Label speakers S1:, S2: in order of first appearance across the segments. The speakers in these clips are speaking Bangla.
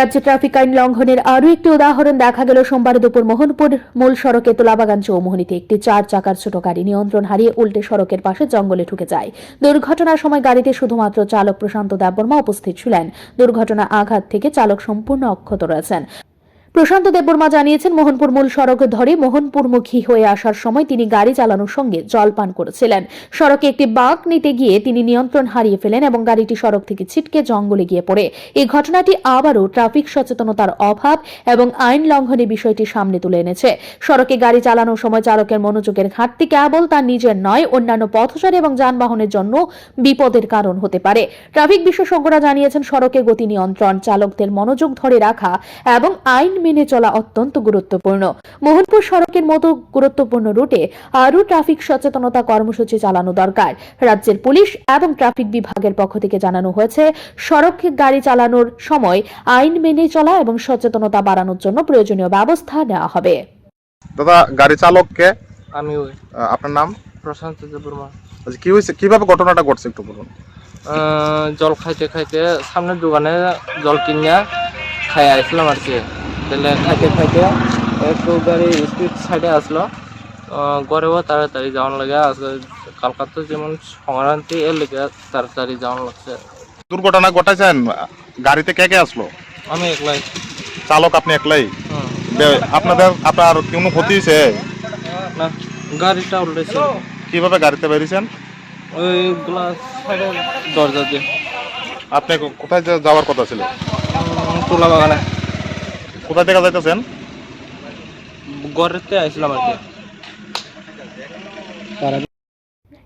S1: রাজ্যে ট্রাফিক আইন লঙ্ঘনের আরও একটি উদাহরণ দেখা গেল সোমবার দুপুর মোহনপুর মূল সড়কে তোলাবাগান চৌমোহনীতে। একটি চার চাকার ছোট গাড়ি নিয়ন্ত্রণ হারিয়ে উল্টে সড়কের পাশে জঙ্গলে ঢুকে যায়। দুর্ঘটনার সময় গাড়িতে শুধুমাত্র চালক প্রশান্ত দেববর্মা উপস্থিত ছিলেন। দুর্ঘটনা আঘাত থেকে চালক সম্পূর্ণ অক্ষত রয়েছেন। প্রশান্ত দেববর্মা জানিয়েছেন, মোহনপুর মূল সড়ক ধরে মোহনপুরমুখী হয়ে আসার সময় তিনি গাড়ি চালানোর সঙ্গে জল পান করেছিলেন। সড়কে একটি বাঁক নিতে গিয়ে তিনি নিয়ন্ত্রণ হারিয়ে ফেলেন এবং গাড়িটি সড়ক থেকে ছিটকে জঙ্গলে গিয়ে পড়ে। এই ঘটনাটি আবারও ট্রাফিক সচেতনতার অভাব এবং আইন লঙ্ঘনের বিষয়টি সামনে তুলে এনেছে। সড়কে গাড়ি চালানোর সময় চালকের মনোযোগের ঘাটতি কেবল তার নিজের নয়, অন্যান্য পথচারী এবং যানবাহনের জন্য বিপদের কারণ হতে পারে। ট্রাফিক বিশেষজ্ঞরা জানিয়েছেন, সড়কে গতি নিয়ন্ত্রণ, চালকদের মনোযোগ ধরে রাখা এবং আইন মেনে চলা অত্যন্ত গুরুত্বপূর্ণ। মোহনপুর সড়কের মতো গুরুত্বপূর্ণ রুটে আরও ট্রাফিক সচেতনতা কর্মসূচি চালানো দরকার। রাজ্যের পুলিশ এবং ট্রাফিক বিভাগের পক্ষ থেকে জানানো হয়েছে সড়কে গাড়ি চালানোর সময় আইন মেনে চলা এবং সচেতনতা বাড়ানোর জন্য প্রয়োজনীয় ব্যবস্থা নেওয়া হবে।
S2: দাদা গাড়ি চালককে?
S3: আমি ওই।
S2: আপনার নাম?
S3: প্রশান্ত দেববর্মা।
S2: আচ্ছা কি হয়েছে? কীভাবে ঘটনাটা ঘটছে একটু বলুন।
S3: আহ, জল খাইতে খাইতে সামনের দোকানে জল কিনিয়া খাই আসলাম আর কি। তাহলে খাইতে খাইতে একটু গাড়ি স্পিড সাইডে আসলো। গড়েও তাড়াতাড়ি যাওয়ার লাগে। আজকে কলকাতা যেমন সংক্রান্তি এর লেগে তাড়াতাড়ি যাওয়ার লাগছে।
S2: দুর্ঘটনা ঘটাইছেন? গাড়িতে কে কে আসলো?
S3: আমি একলাই।
S2: চালক আপনি একলাই। আপনাদের আপনার কোনো ক্ষতি হয়েছে
S3: না গাড়িটা উল্টেছে
S2: কীভাবে গাড়িতে বেরিয়েছেন?
S3: ওই গ্লাস সাইডে দরজা দিয়ে।
S2: আপনি কোথায় যাওয়ার কথা ছিল?
S3: তুলা বাগানে
S2: কোথায় থেকে যাইতেছেন?
S3: গড়েতে আসলাম আর কি।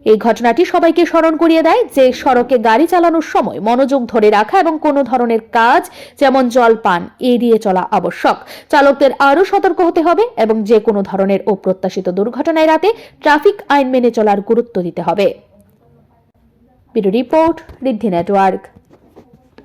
S1: এই ঘটনাটি সবাইকে স্মরণ করিয়ে দেয় যে সড়কে গাড়ি চালানোর সময় মনোযোগ ধরে রাখা এবং কোনো ধরনের কাজ যেমন জলপান এড়িয়ে চলা আবশ্যক। চালকদের আরও সতর্ক হতে হবে এবং যে কোনো ধরনের অপ্রত্যাশিত দুর্ঘটনায় রাতে ট্রাফিক আইন মেনে চলার গুরুত্ব দিতে হবে। Bureau report Riddhi network.